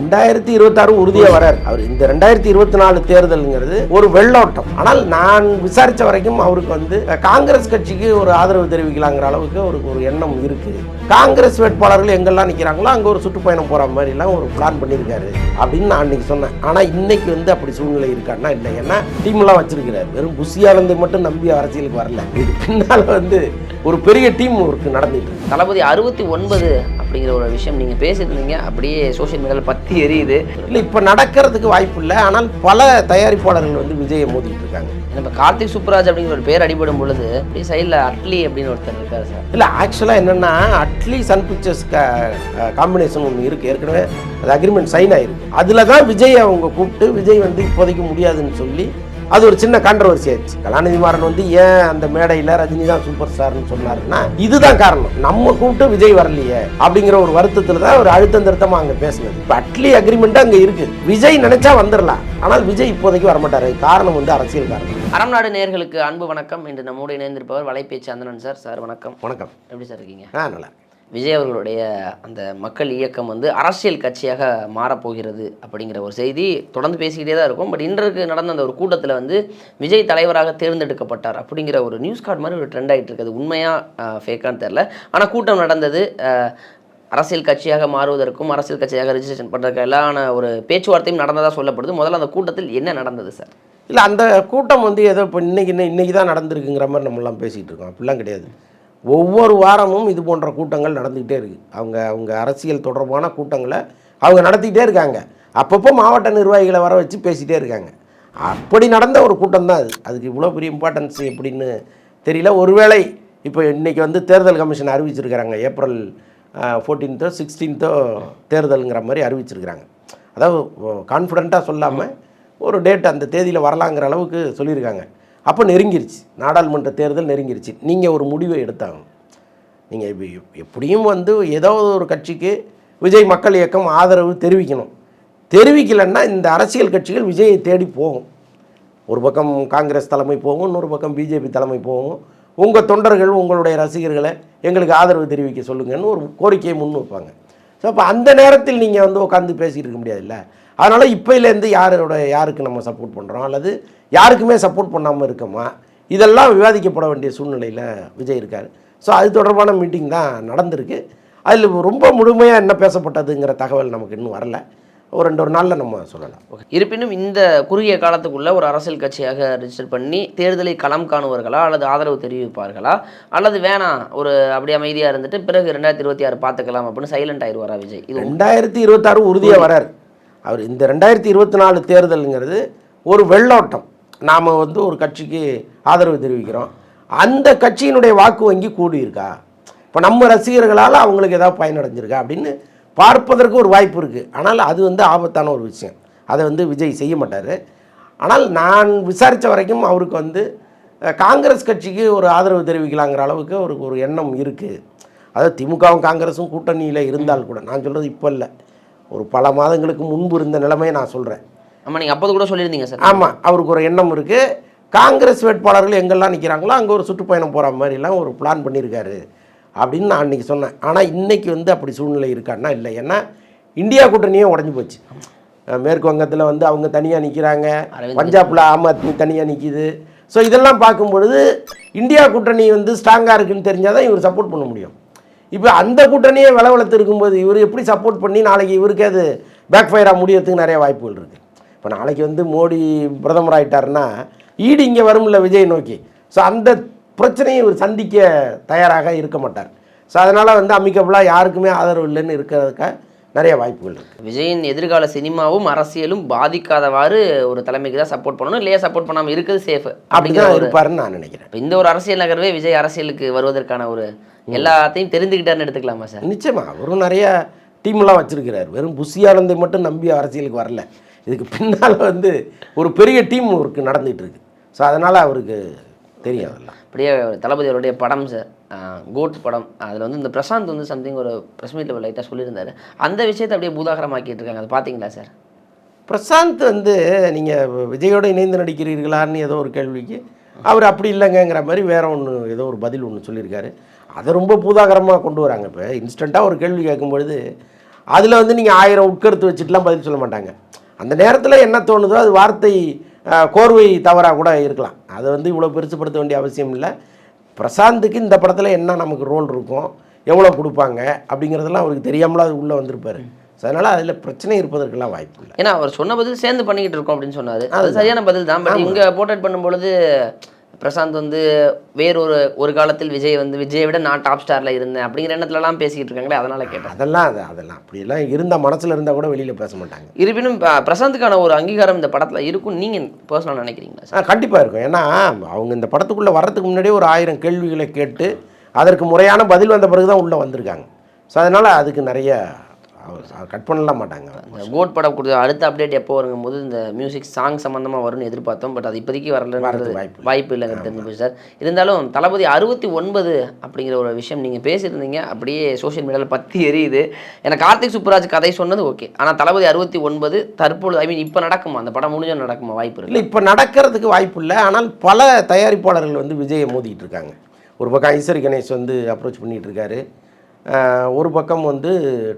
ரெண்டாயிரத்தி இருபத்தாறு உறுதியாக வரார். அவர் இந்த ரெண்டாயிரத்தி இருபத்தி நாலு தேர்தலுங்கிறது ஒரு வெள்ளோட்டம். ஆனால் நான் விசாரித்த வரைக்கும் அவருக்கு வந்து காங்கிரஸ் கட்சிக்கு ஒரு ஆதரவு தெரிவிக்கலாங்கிற அளவுக்கு அவருக்கு ஒரு எண்ணம் இருக்கு. காங்கிரஸ் வேட்பாளர்கள் எங்கெல்லாம் நிற்கிறாங்களோ அங்கே ஒரு சுற்றுப்பயணம் போகிற மாதிரிலாம் ஒரு பிளான் பண்ணியிருக்காரு அப்படின்னு நான் அன்னைக்கு சொன்னேன். ஆனால் இன்னைக்கு வந்து அப்படி சூழ்நிலை இருக்கான்னா இல்லை. ஏன்னா டீம்லாம் வச்சிருக்கிறார். வெறும் புஷியானந்தை மட்டும் நம்பி அரசியலுக்கு வரல. இது பின்னால் வந்து ஒரு பெரிய டீம் ஒர்க் நடந்துட்டு தளபதி அறுபத்தி ஒன்பது அப்படிங்கிற ஒரு விஷயம் நீங்கள் பேசியிருந்தீங்க. அப்படியே சோஷியல் மீடியாவில் பத்து எரியுது. இல்லை இப்போ நடக்கிறதுக்கு வாய்ப்பு இல்லை ஆனால் பல தயாரிப்பாளர்கள் வந்து விஜயை மோதிட்டு இருக்காங்க. இப்போ கார்த்திக் சுப்ராஜ் அப்படிங்கிற ஒரு பேர் அடிபடும் பொழுது அப்படியே சைடில் அட்லி அப்படின்னு ஒருத்தர் இருக்காரு சார். இல்லை ஆக்சுவலாக என்னென்னா அட்லி சன் பிக்சர்ஸ் காம்பினேஷன் ஒன்று இருக்குது ஏற்கனவே அது அக்ரிமெண்ட் சைன் ஆயிருக்கு. அதில் தான் விஜய் அவங்க கூப்பிட்டு விஜய் வந்து இப்போதைக்கு முடியாதுன்னு சொல்லி அது ஒரு சின்ன கான்ட்ரவர்சி ஆயிடுச்சு. கலாநிதி மாறன் வந்து ஏன் அந்த மேடையில் ரஜினி தான் சூப்பர் ஸ்டார்னு சொன்னாருன்னா இதுதான் காரணம். நம்ம கூப்பிட்டு விஜய் வரலையே அப்படிங்கிற ஒரு வருத்தத்தில் தான் ஒரு அழுத்தம் திருத்தமாக அங்கே பேசுனது. இப்போ அட்லி அக்ரிமெண்ட் அங்கே இருக்குது விஜய் நினைச்சா வந்துடலாம். ஆனால் விஜய் இப்போதைக்கு வரமாட்டார். காரணம் வந்து அரசியல் காரணம் அறம் நாடு நேயர்களுக்கு அன்பு வணக்கம். இன்று நம்மோடு இணைந்திருப்பவர் வலைபேச்சு அந்தனன் சார். சார் வணக்கம். வணக்கம். எப்படி சார் இருக்கீங்க? ஆ நல்லா விஜய் அவர்களுடைய அந்த மக்கள் இயக்கம் வந்து அரசியல் கட்சியாக மாறப்போகிறது அப்படிங்கிற ஒரு செய்தி தொடர்ந்து பேசிக்கிட்டே தான் இருக்கும். பட் இன்றைக்கு நடந்த அந்த ஒரு கூட்டத்தில் வந்து விஜய் தலைவராக தேர்ந்தெடுக்கப்பட்டார் அப்படிங்கிற ஒரு நியூஸ் கார்டு மாதிரி ஒரு ட்ரெண்ட் ஆகிட்டு இருக்குது. உண்மையாக ஃபேக்கான்னு தெரில ஆனால் கூட்டம் நடந்தது. அரசியல் கட்சியாக மாறுவதற்கும் அரசியல் கட்சியாக ரிஜிஸ்ட்ரேஷன் பண்ணுறதுக்கு எல்லான ஒரு பேச்சுவார்த்தையும் நடந்ததாக சொல்லப்படுது. முதல்ல அந்த கூட்டத்தில் என்ன நடந்தது சார் இல்லை அந்த கூட்டம் வந்து ஏதோ இப்போ இன்னைக்கு இன்னைக்கு தான் நடந்திருக்குங்கிற மாதிரி நம்மலாம் பேசிகிட்டு இருக்கோம். அப்படிலாம் கிடையாது. ஒவ்வொரு வாரமும் இது போன்ற கூட்டங்கள் நடந்துக்கிட்டே இருக்குது அவங்க அவங்க அரசியல் தொடர்பான கூட்டங்களை அவங்க நடத்திக்கிட்டே இருக்காங்க. அப்பப்போ மாவட்ட நிர்வாகிகளை வர வச்சு பேசிகிட்டே இருக்காங்க. அப்படி நடந்த ஒரு கூட்டம் தான் அது. அதுக்கு இவ்வளோ பெரிய இம்பார்ட்டன்ஸ் எப்படின்னு தெரியல. ஒருவேளை இப்போ இன்றைக்கி வந்து தேர்தல் கமிஷன் அறிவிச்சிருக்கிறாங்க. ஏப்ரல் ஃபோர்டீன்த்தோ சிக்ஸ்டீன்த்தோ தேர்தலுங்கிற மாதிரி அறிவிச்சிருக்கிறாங்க. அதாவது கான்ஃபிடண்ட்டாக சொல்லாமல் ஒரு டேட் அந்த தேதியில் வரலாங்கிற அளவுக்கு சொல்லியிருக்காங்க. அப்போ நெருங்கிருச்சு. நாடாளுமன்ற தேர்தல் நெருங்கிருச்சு. நீங்கள் ஒரு முடிவை எடுத்தாங்க. நீங்கள் இப்போ எப்படியும் வந்து ஏதாவது ஒரு கட்சிக்கு விஜய் மக்கள் இயக்கம் ஆதரவு தெரிவிக்கணும். தெரிவிக்கலைன்னா இந்த அரசியல் கட்சிகள் விஜயை தேடி போகும். ஒரு பக்கம் காங்கிரஸ் தலைமை போகும் இன்னொரு பக்கம் பிஜேபி தலைமை போகும். உங்கள் தொண்டர்கள் உங்களுடைய ரசிகர்களை எங்களுக்கு ஆதரவு தெரிவிக்க சொல்லுங்கன்னு ஒரு கோரிக்கையை முன் வைப்பாங்க. ஸோ அப்போ அந்த நேரத்தில் நீங்கள் வந்து உட்காந்து பேசிகிட்டு இருக்க முடியாதுல்ல? அதனால் இப்போலேருந்து யாரோட யாருக்கு நம்ம சப்போர்ட் பண்ணுறோம் அல்லது யாருக்குமே சப்போர்ட் பண்ணாமல் இருக்கோமா? இதெல்லாம் விவாதிக்கப்பட வேண்டிய சூழ்நிலையில் விஜய் இருக்கார். ஸோ அது தொடர்பான மீட்டிங் தான் நடந்திருக்கு. அதில் ரொம்ப முழுமையாக என்ன பேசப்பட்டதுங்கிற தகவல் நமக்கு இன்னும் வரல. ஒரு ரெண்டு ஒரு நாளில் நம்ம சொல்லலாம். ஓகே இருப்பினும் இந்த குறுகிய காலத்துக்குள்ள ஒரு அரசியல் கட்சியாக ரெஜிஸ்டர் பண்ணி தேர்தலை களம் காணுவார்களா அல்லது ஆதரவு தெரிவிப்பார்களா? அல்லது வேணாம் ஒரு அப்படி அமைதியாக இருந்துட்டு பிறகு ரெண்டாயிரத்தி இருபத்தி ஆறு பார்த்துக்கலாம் அப்படின்னு சைலண்ட் ஆயிடுவாரா விஜய்? இது ரெண்டாயிரத்தி இருபத்தாறு உறுதியாக வரார். அவர் இந்த ரெண்டாயிரத்தி இருபத்தி நாலு தேர்தலுங்கிறது ஒரு வெள்ளோட்டம். நாம் வந்து ஒரு கட்சிக்கு ஆதரவு தெரிவிக்கிறோம். அந்த கட்சியினுடைய வாக்கு வங்கி கூடியிருக்கா? இப்போ நம்ம ரசிகர்களால் அவங்களுக்கு ஏதாவது பயனடைஞ்சிருக்கா அப்படின்னு பார்ப்பதற்கு ஒரு வாய்ப்பு இருக்குது ஆனால் அது வந்து ஆபத்தான ஒரு விஷயம். அதை வந்து விஜய் செய்ய மாட்டார். ஆனால் நான் விசாரித்த வரைக்கும் அவருக்கு வந்து காங்கிரஸ் கட்சிக்கு ஒரு ஆதரவு தெரிவிக்கலாங்கிற அளவுக்கு அவருக்கு ஒரு எண்ணம் இருக்குது அதாவது திமுகவும் காங்கிரஸும் கூட்டணியில் இருந்தால் கூட நான் சொல்கிறது இப்போ இல்லை. ஒரு பல மாதங்களுக்கு முன்பு இருந்த நிலைமையை நான் சொல்கிறேன் ஆமாம் நீங்கள் அப்போது கூட சொல்லியிருந்தீங்க சார். ஆமாம் அவருக்கு ஒரு எண்ணம் இருக்குது காங்கிரஸ் வேட்பாளர்கள் எங்கெல்லாம் நிற்கிறாங்களோ அங்கே ஒரு சுற்றுப்பயணம் போகிற மாதிரிலாம் ஒரு பிளான் பண்ணியிருக்காரு அப்படின்னு நான் அன்றைக்கி சொன்னேன். ஆனால் இன்னைக்கு வந்து அப்படி சூழ்நிலை இருக்கான்னா இல்லை. ஏன்னா இந்தியா கூட்டணியே உடஞ்சி போச்சு. மேற்கு வங்கத்தில் வந்து அவங்க தனியாக நிற்கிறாங்க பஞ்சாபில் ஆம் ஆத்மி தனியாக நிற்கிது ஸோ இதெல்லாம் பார்க்கும் பொழுது இந்தியா கூட்டணி வந்து ஸ்ட்ராங்காக இருக்குன்னு தெரிஞ்சால் தான் இவர் சப்போர்ட் பண்ண முடியும். இப்போ அந்த கூட்டணியே வில வளர்த்து இருக்கும்போது இவர் எப்படி சப்போர்ட் பண்ணி நாளைக்கு இவருக்கு அது பேக் ஃபயராக முடியறதுக்கு நிறைய வாய்ப்புகள் இருக்குது இப்போ நாளைக்கு வந்து மோடி பிரதமர் ஆயிட்டாருன்னா ஈடு இங்கே வரும்ல விஜய் நோக்கி. ஸோ அந்த பிரச்சனையை இவர் சந்திக்க தயாராக இருக்க மாட்டார். ஸோ அதனால் வந்து அமிக்கபுளாக யாருக்குமே ஆதரவு இல்லைன்னு இருக்கிறதுக்காக நிறைய வாய்ப்புகள் இருக்குது விஜயின் எதிர்கால சினிமாவும் அரசியலும் பாதிக்காதவாறு ஒரு தலைமைக்கு தான் சப்போர்ட் பண்ணணும். இல்லையா சப்போர்ட் பண்ணாமல் இருக்குது சேஃப் அப்படி அப்படிங்கிற இருப்பாருன்னு நான் நினைக்கிறேன். இப்ப இந்த ஒரு அரசியல் நகர்வே விஜய் அரசியலுக்கு வருவதற்கான ஒரு எல்லாத்தையும் தெரிஞ்சுக்கிட்டாருன்னு எடுத்துக்கலாமா சார் நிச்சயமா. அவரும் நிறைய டீம்லாம் வச்சிருக்கிறார். வெறும் புஷியானந்தை மட்டும் நம்பி அரசியலுக்கு வரல. இதுக்கு பின்னால் வந்து ஒரு பெரிய டீம் ஒர்க் நடந்துகிட்டு இருக்கு. ஸோ அதனால் அவருக்கு தெரியும் அப்படியே தளபதி அவருடைய படம் சார் கோட் படம். அதில் வந்து இந்த பிரசாந்த் வந்து சம்திங் ஒரு ப்ரெஸ் மீட்டில் லைட்டாக சொல்லியிருந்தாரு. அந்த விஷயத்தை அப்படியே பூதாகரமாக்கிட்டு இருக்காங்க. அதை பார்த்தீங்களா சார் பிரசாந்த் வந்து நீங்கள் விஜயோடு இணைந்து நடிக்கிறீர்களான்னு ஏதோ ஒரு கேள்விக்கு அவர் அப்படி இல்லைங்கங்கிற மாதிரி வேற ஒன்று ஏதோ ஒரு பதில் ஒன்று சொல்லியிருக்காரு. அதை ரொம்ப பூதாகரமாக கொண்டு வராங்க இப்போ. இன்ஸ்டண்ட்டாக ஒரு கேள்வி கேட்கும்பொழுது அதில் வந்து நீங்கள் ஆயிரம் உட்கருத்து வச்சுட்டுலாம் பதில் சொல்ல மாட்டாங்க. அந்த நேரத்தில் என்ன தோணுதோ அது வார்த்தை கோர்வை தவறாக கூட இருக்கலாம். அதை வந்து இவ்வளோ பெருசுப்படுத்த வேண்டிய அவசியம் இல்லை. பிரசாந்துக்கு இந்த படத்தில் என்ன நமக்கு ரோல் இருக்கும் எவ்வளோ கொடுப்பாங்க அப்படிங்கிறதெல்லாம் அவருக்கு தெரியாமலாம் அது உள்ளே வந்திருப்பார். அதனால் அதில் பிரச்சனை இருப்பதற்கெல்லாம் வாய்ப்பு இல்லை. ஏன்னா அவர் சொன்ன பதில் சேர்ந்து பண்ணிக்கிட்டு இருக்கோம் அப்படின்னு சொன்னாரு. அது சரியான பதில் தான். பட் இங்க போர்ட்ரேட் பண்ணும்பொழுது பிரசாந்த் வந்து வேறொரு ஒரு காலத்தில் விஜய் வந்து விஜயை விட நான் டாப் ஸ்டார்ல இருந்தேன் அப்படிங்கிற எண்ணத்துலலாம் பேசிக்கிட்டு இருக்காங்களே அதனால கேட்டேன். அதெல்லாம் அது அதெல்லாம் அப்படியெல்லாம் இருந்தால் மனசில் இருந்தால் கூட வெளியில் பேச மாட்டாங்க. இருப்பினும் பிரசாந்துக்கான ஒரு அங்கீகாரம் இந்த படத்துல இருக்கும். நீங்க பர்சனலாக நினைக்கிறீங்களா கண்டிப்பாக இருக்கும். ஏன்னா அவங்க இந்த படத்துக்குள்ளே வர்றதுக்கு முன்னாடியே ஒரு ஆயிரம் கேள்விகளை கேட்டு அதற்கு முறையான பதில் வந்த பிறகு தான் உள்ளே வந்திருக்காங்க. ஸோ அதனால் அதுக்கு நிறைய கட் பண்ணலாம் மாட்டாங்க. கோட் படம் கொடுத்த அடுத்த அப்டேட் எப்போ வருங்கும் போது இந்த மியூசிக் சாங் சம்மந்தமா வரும்னு எதிர்பார்த்தோம். பட் அது இப்போதைக்கு வரலன்றது வாய்ப்பு இல்லை. வாய்ப்பு இல்லைங்கிறது தெரிஞ்சு போச்சு சார். இருந்தாலும் தளபதி அறுபத்தி ஒன்பது அப்படிங்கிற ஒரு விஷயம் நீங்கள் பேசியிருந்தீங்க. அப்படியே சோஷியல் மீடியாவில் பற்றி எரியுது. எனக்கு கார்த்திக் சுப்புராஜ் கதை சொன்னது ஓகே ஆனால் தளபதி அறுபத்தி ஒன்பது தற்பொழுது ஐ மீன் இப்போ நடக்குமா? அந்த படம் முடிஞ்சா நடக்குமா? வாய்ப்பு இல்லை இப்போ நடக்கிறதுக்கு வாய்ப்பு இல்லை. ஆனால் பல தயாரிப்பாளர்கள் வந்து விஜயை மோதிட்டு இருக்காங்க. ஒரு பக்கம் ஐஸ்வரி கணேஷ் வந்து அப்ரோச் பண்ணிட்டு இருக்காரு. ஒரு பக்கம் வந்து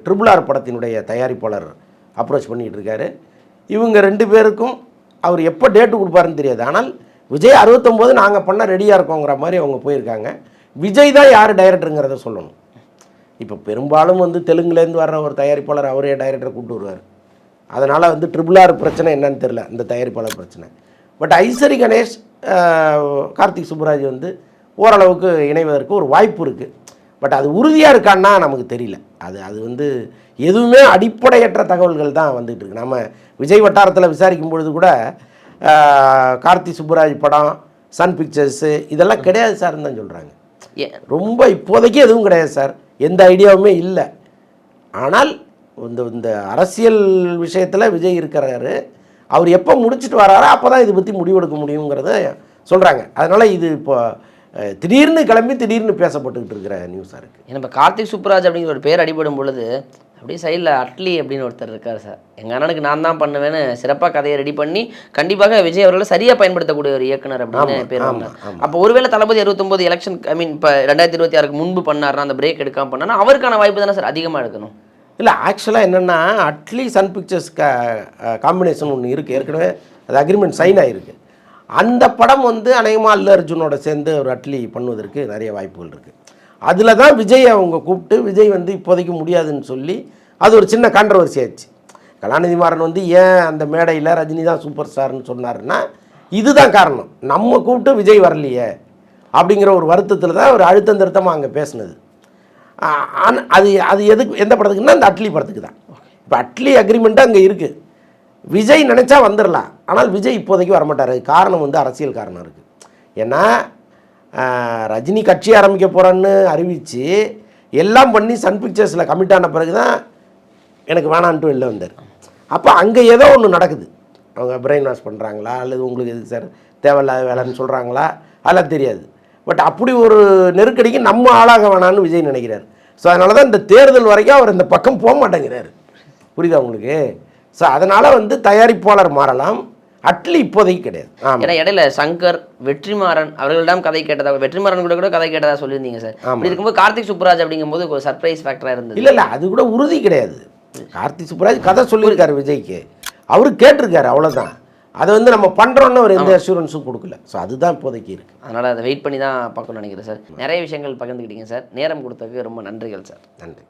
ட்ரிபிள் ஆர் படத்தினுடைய தயாரிப்பாளர் அப்ரோச் பண்ணிட்டு இருக்காரு. இவங்க ரெண்டு பேருக்கும் அவர் எப்போ டேட்டு கொடுப்பாருன்னு தெரியாது. ஆனால் விஜய் அறுபத்தொம்போது நாங்கள் பண்ண ரெடியாக இருக்கோங்கிற மாதிரி அவங்க போயிருக்காங்க. விஜய் தான் யார் டைரக்டருங்கிறத சொல்லணும். இப்போ பெரும்பாலும் வந்து தெலுங்குலேருந்து வர்ற ஒரு தயாரிப்பாளர் அவரே டைரக்டரை கூப்பிட்டு வருவார். அதனால் வந்து ட்ரிபிள் ஆர் பிரச்சனை என்னன்னு தெரில இந்த தயாரிப்பாளர் பிரச்சனை. பட் ஐஸ்வரி கணேஷ் கார்த்திக் சுப்புராஜ் வந்து ஓரளவுக்கு இணைவதற்கு ஒரு வாய்ப்பு இருக்குது பட் அது உறுதியாக இருக்கான்னா நமக்கு தெரியல. அது அது வந்து எதுவுமே அடிப்படையற்ற தகவல்கள் தான் வந்துட்டு இருக்கு. நம்ம விஜய் வட்டாரத்தில் விசாரிக்கும் பொழுது கூட கார்த்தி சுப்புராஜ் படம் சன் பிக்சர்ஸு இதெல்லாம் கிடையாது சார்னு தான் சொல்கிறாங்க ரொம்ப இப்போதைக்கு எதுவும் கிடையாது சார். எந்த ஐடியாவுமே இல்லை. ஆனால் இந்த இந்த அரசியல் விஷயத்தில் விஜய் இருக்கிறாரு. அவர் எப்போ முடிச்சுட்டு வராரோ அப்போ தான் இதை பற்றி முடிவெடுக்க முடியுங்கிறத சொல்கிறாங்க அதனால் இது இப்போ திடீர்னு கிளம்பி திடீர்னு பேசப்பட்டுக்கிட்டு இருக்கிற நியூஸாக இருக்குது ஏன்னா இப்போ கார்த்திக் சுப்புராஜ் அப்படிங்கிற ஒரு பேர் அடிபடும் பொழுது அப்படியே சைடில் அட்லி அப்படின்னு ஒருத்தர் இருக்கார் சார் எங்கள் அண்ணனுக்கு நான் தான் பண்ணுவேன்னு சிறப்பாக கதையை ரெடி பண்ணி கண்டிப்பாக விஜய் அவர்களை சரியாக பயன்படுத்தக்கூடிய ஒரு இயக்குனர் அப்படின்னு பேர். அப்போ ஒருவேளை தளபதி அறுபத்தொம்போது எலெக்ஷன் ஐ மீன் இப்போ ரெண்டாயிரத்தி இருபத்தி ஆறுக்கு முன்பு பண்ணாருன்னா அந்த பிரேக் எடுக்காம பண்ணாருன்னா அவருக்கான வாய்ப்பு தானே சார் அதிகமாக எடுக்கணும்? இல்லை ஆக்சுவலாக என்னென்னா அட்லி சன் பிக்சர்ஸ் க காம்பினேஷன் ஒன்று இருக்குது ஏற்கனவே அது அக்ரிமெண்ட் சைன் ஆகிருக்கு அந்த படம் வந்து அநேகமாக அல்ல அர்ஜுனோட சேர்ந்து ஒரு அட்லி பண்ணுவதற்கு நிறைய வாய்ப்புகள் இருக்குது அதில் தான் விஜய் அவங்க கூப்பிட்டு விஜய் வந்து இப்போதைக்கு முடியாதுன்னு சொல்லி அது ஒரு சின்ன கான்ட்ரவர்சி ஆச்சு கலாநிதி மாறன் வந்து ஏன் அந்த மேடையில் ரஜினி தான் சூப்பர் ஸ்டார்னு சொன்னாருன்னா இதுதான் காரணம். நம்ம கூப்பிட்டு விஜய் வரலையே அப்படிங்கிற ஒரு வருத்தத்தில் தான் ஒரு அழுத்தம் திருத்தமாக அங்கே பேசினது. அது அது எதுக்கு எந்த படத்துக்குன்னா அந்த அட்லி படத்துக்கு தான். இப்போ அட்லி அக்ரிமெண்ட்டு அங்கே இருக்குது விஜய் நினச்சா வந்துடலாம் ஆனால் விஜய் இப்போதைக்கு வரமாட்டார். அதுக்கு காரணம் வந்து அரசியல் காரணம் இருக்குது ஏன்னா ரஜினி கட்சி ஆரம்பிக்க போகிறான்னு அறிவித்து எல்லாம் பண்ணி சன் பிக்சர்ஸில் கமிட் ஆன பிறகு தான் எனக்கு வேணான்ட்டு வெளில வந்தார். அப்போ அங்கே ஏதோ ஒன்று நடக்குது. அவங்க பிரெயின் வாஷ் பண்ணுறாங்களா அல்லது உங்களுக்கு எதுக்கு சார் தேவையில்லாத வேலைன்னு சொல்கிறாங்களா அதெல்லாம் தெரியாது. பட் அப்படி ஒரு நெருக்கடிக்கு நம்ம ஆளாக வேணான்னு விஜய் நினைக்கிறார். ஸோ அதனால தான் இந்த தேர்தல் வரைக்கும் அவர் இந்த பக்கம் போக மாட்டேங்கிறார். புரியுதா உங்களுக்கு? ஸோ அதனால் வந்து தயாரிப்பாளர் மாறலாம். அட்லி இப்போதைக்கு கிடையாது. ஏன்னா இடையில சங்கர் வெற்றிமாறன் அவர்களிடம் கதை கேட்டதா வெற்றிமாறன் கூட கூட கதை கேட்டதா சொல்லியிருந்தீங்க சார். அப்படி இருக்கும்போது கார்த்திக் சுப்புராஜ் அப்படிங்கும்போது ஒரு சர்ப்ரைஸ் ஃபேக்டராக இருந்தது. இல்லை இல்லை அது கூட உறுதி கிடையாது. கார்த்தி சுப்புராஜ் கதை சொல்லியிருக்காரு விஜய்க்கு. அவரு கேட்டிருக்காரு அவ்வளோதான் அதை வந்து நம்ம பண்ணுறோன்னு ஒரு எந்த அஷூரன்ஸும் கொடுக்கல. ஸோ அதுதான் இப்போதைக்கு இருக்குது அதனால் அதை வெயிட் பண்ணி தான் பார்க்கணும்னு நினைக்கிறேன் சார். நிறைய விஷயங்கள் பகிர்ந்துக்கிட்டீங்க சார். நேரம் கொடுத்ததுக்கு ரொம்ப நன்றிகள் சார். நன்றி.